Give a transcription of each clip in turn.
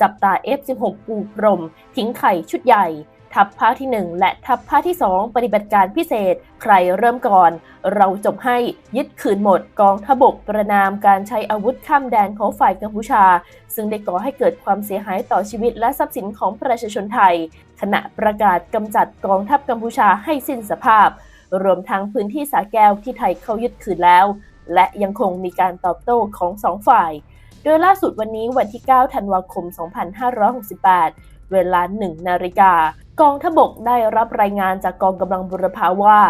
จับตา F16 ปูพรม ทิ้งไข่ชุดใหญ่ ทัพภาคที่ 1 และทัพภาคที่ 2 ปฏิบัติการพิเศษ ใครเริ่มก่อน เราจบให้ยึดคืนหมดกองทบกประนามการใช้อาวุธข้ามแดนของฝ่ายกัมพูชา ซึ่งได้ก่อให้เกิดความเสียหายต่อชีวิตและทรัพย์สินของประชาชนไทย ขณะประกาศกำจัดกองทัพกัมพูชาให้สิ้นสภาพ รวมทั้งพื้นที่สาแก้วที่ไทยเข้ายึดคืนแล้ว และยังคงมีการตอบโต้ของสองฝ่าย โดยล่าสุดวันนี้วันที่ 9 ธันวาคม 2568 เวลา 1 นาฬิกากองทบกได้รับรายงานจากกองกำลังบุรพาว่า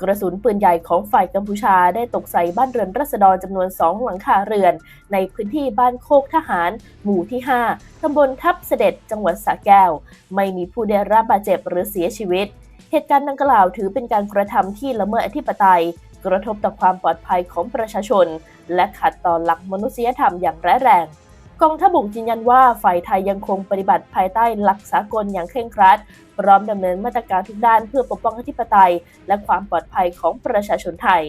กระสุนปืนใหญ่ของฝ่ายกัมพูชาได้ตกใส่บ้านเรือนรัษฎรจำนวน 2 หลังคาเรือน ในพื้นที่บ้านโคกทหาร หมู่ที่ 5 ตำบลทับเสด็จจังหวัดสระแก้ว ไม่มีผู้ได้รับบาดเจ็บหรือเสียชีวิต เหตุการณ์ดังกล่าวถือเป็นการกระทำที่ละเมิดอธิปไตย กระทบต่อความปลอดภัยของประชาชน และขัดต่อหลักมนุษยธรรมอย่างร้ายแรงกองทัพบกยืนยันว่าฝ่ายไทยยังคงปฏิบัติภายใต้หลักสากลอย่างเคร่งครัด พร้อมดำเนินมาตรการทุกด้านเพื่อปกป้องอธิปไตย และความปลอดภัยของประชาชนไทย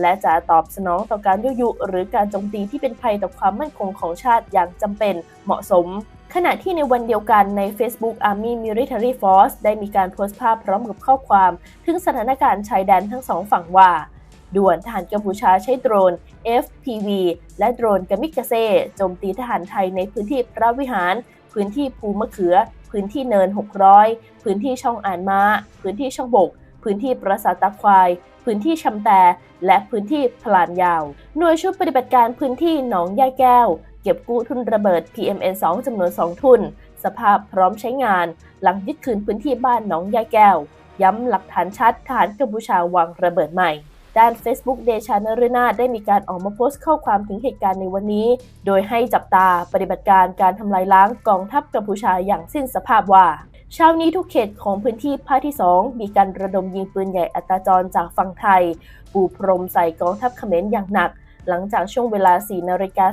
และจะตอบสนองต่อการยุยุ หรือการโจมตีที่เป็นภัยต่อความมั่นคงของชาติอย่างจำเป็นเหมาะสม ขณะที่ในวันเดียวกันใน Facebook Army Military Force ได้มีการโพสต์ภาพพร้อมกับข้อความ ถึงสถานการณ์ชายแดนทั้งสองฝั่งว่า ด่วนทหารกัมพูชาใช้โดรน FPV และโดรนกามิกาเซ่โจมตีทหารไทยในพื้นที่พระวิหาร พื้นที่ภูมะเขือ พื้นที่เนิน 600 พื้นที่ช่องอ่านม้า พื้นที่ช่องบก พื้นที่ปราสาทตาควาย พื้นที่ชำแต่ และพื้นที่พลานยาว หน่วยชุดปฏิบัติการพื้นที่หนองยายแก้ว เก็บกู้ทุนระเบิด PMN2 จำนวน 2 ทุน สภาพพร้อมใช้งาน หลังยึดคืนพื้นที่บ้านหนองยายแก้ว ย้ำหลักฐานชัดทหารกัมพูชาวางระเบิดใหม่ ด้าน Facebook เดชานฤนาถได้มีการออกมาโพสต์ข้อความถึงเหตุการณ์ในวันนี้ โดยให้จับตาปฏิบัติการการทำลายล้างกองทัพกัมพูชาอย่างสิ้นสภาพว่าเช้านี้ทุกเขตของพื้นที่ภาคที่ 2 มีการระดมยิงปืนใหญ่อัตราจรจากฝั่งไทย ปูพรมใส่กองทัพเขมรอย่างหนัก หลังจากช่วงเวลา 4 นาฬิกา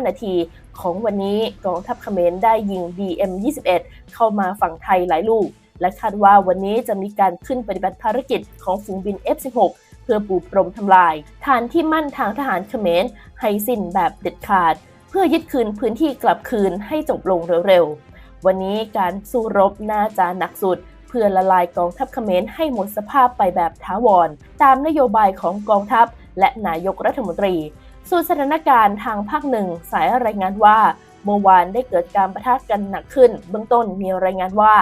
45 นาทีของวันนี้กองทัพเขมรได้ยิง BM-21 เข้ามาฝั่งไทยหลายลูก และคาดว่าวันนี้จะมีการขึ้นปฏิบัติภารกิจของฝูงบิน F-16 พื่อปูพรมทำลาย ฐานที่มั่นทางทหารเขมรให้สิ้นแบบเด็ดขาด เพื่อยึดคืนพื้นที่กลับคืนให้จบลงเร็วๆ วันนี้การสู้รบน่าจะหนักสุด เพื่อละลายกองทัพเขมรให้หมดสภาพไปแบบท้าวร ตามนโยบายของกองทัพและนายกรัฐมนตรี ส่วนสถานการณ์ทางภาคหนึ่งสายรายงานว่า เมื่อวานได้เกิดการประทะกันหนักขึ้น เบื้องต้นมีรายงานว่า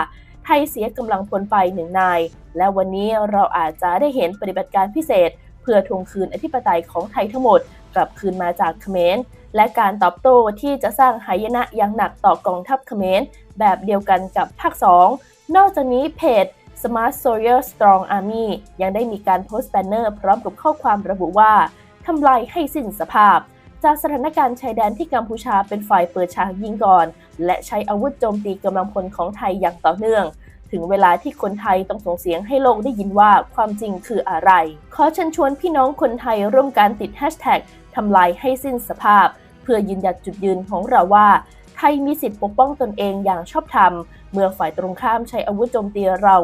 ไทยเสียกำลังพลไปหนึ่งนาย และวันนี้เราอาจจะได้เห็นปฏิบัติการพิเศษ เพื่อทวงคืนอธิปไตยของไทยทั้งหมด กลับคืนมาจากเขมรและการตอบโต้ที่จะสร้างหายนะอย่างหนักต่อกองทัพเขมรแบบเดียวกันกับภาค 2 นอกจากนี้เพจ Smart Soldier Strong Army ยังได้มีการโพสต์แบนเนอร์พร้อมกับข้อความระบุว่าทำลายให้สิ้นสภาพ จากสถานการณ์ชายแดนที่กัมพูชาเป็นฝ่ายเปิดฉากยิงก่อน และใช้อาวุธโจมตีกำลังพลของไทยอย่างต่อเนื่อง ถึงเวลาที่คนไทยต้องส่งเสียงให้โลกได้ยินว่าความจริงคืออะไร ขอเชิญชวนพี่น้องคนไทยร่วมการติดแฮชแท็กทำลายให้สิ้นสภาพ เพื่อยืนหยัดจุดยืนของเราว่าไทยมีสิทธิปกป้องตนเองอย่างชอบธรรม เมื่อฝ่ายตรงข้ามใช้อาวุธโจมตีเรา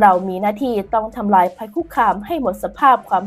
เรามีหน้าที่ต้องทำลายภัยคุกคามให้หมดสภาพความ